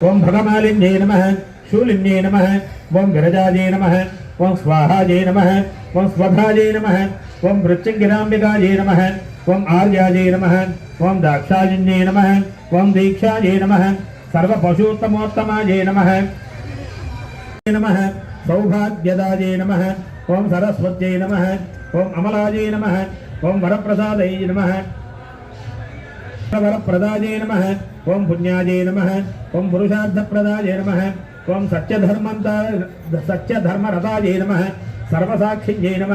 ओम भगमालिंजे नम शूलिंजे नम ओं विरजाजे नम ओं स्वाहाजे नम ओं स्वघाजे नम ओं मृत्युंगिराम्बिकाजे नम ओं आर्याजे नम ओं दाक्षाजिन्ये नम ओं दीक्षाजे नम सर्वपशुत्तमोत्तमाजे नम नम सौभाग्यदाजे नम ओं सरस्वत्यै नम ओं अमलाजे नम ओं वरप्रसादै नम प्रदाय नम। ओं पुण्याय नम। ओं पुरुषार्थ प्रदाय नम ओं सत्यधर्म सत्यधर्मरताय नम। सर्वसाक्षिण्यै नम।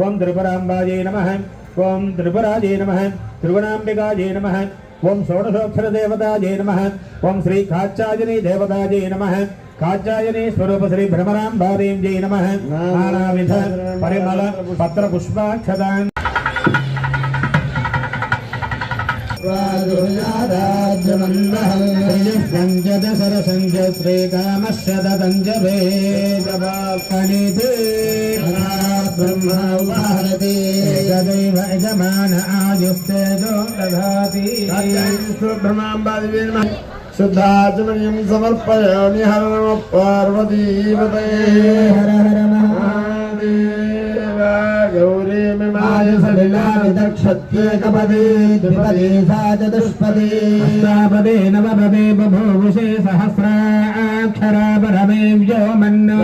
ఓం నాదరూపాయే నమ. ఓం త్రిపురాజే నమ. త్రిగుణాంబికాజే నమ. ఓం షోడశోక్షర దేవతాజే నమ. ఓం శ్రీ కాచాయని దేవతాజే నమ. కాచాయని స్వరూప శ్రీ భ్రమరాంబాదేవ్యై నమ నానావిధ పరిమళ పత్ర పుష్పాక్షదాన్ పంచదశరసంజ బ్రహ్మ ఉపాహరతి తదైవ యజమాన ఆయుస్తేజో దధాతి శుద్ధాచమనీయం సమర్పయామి హర నమ పార్వతీపతే హర హర మహాదేవ क्षत्येकपदे द्विपदे सा चतुष्पदे अष्टापदे नवपदे बभूवुषे सहस्राक्षरा परमे व्योमन्ना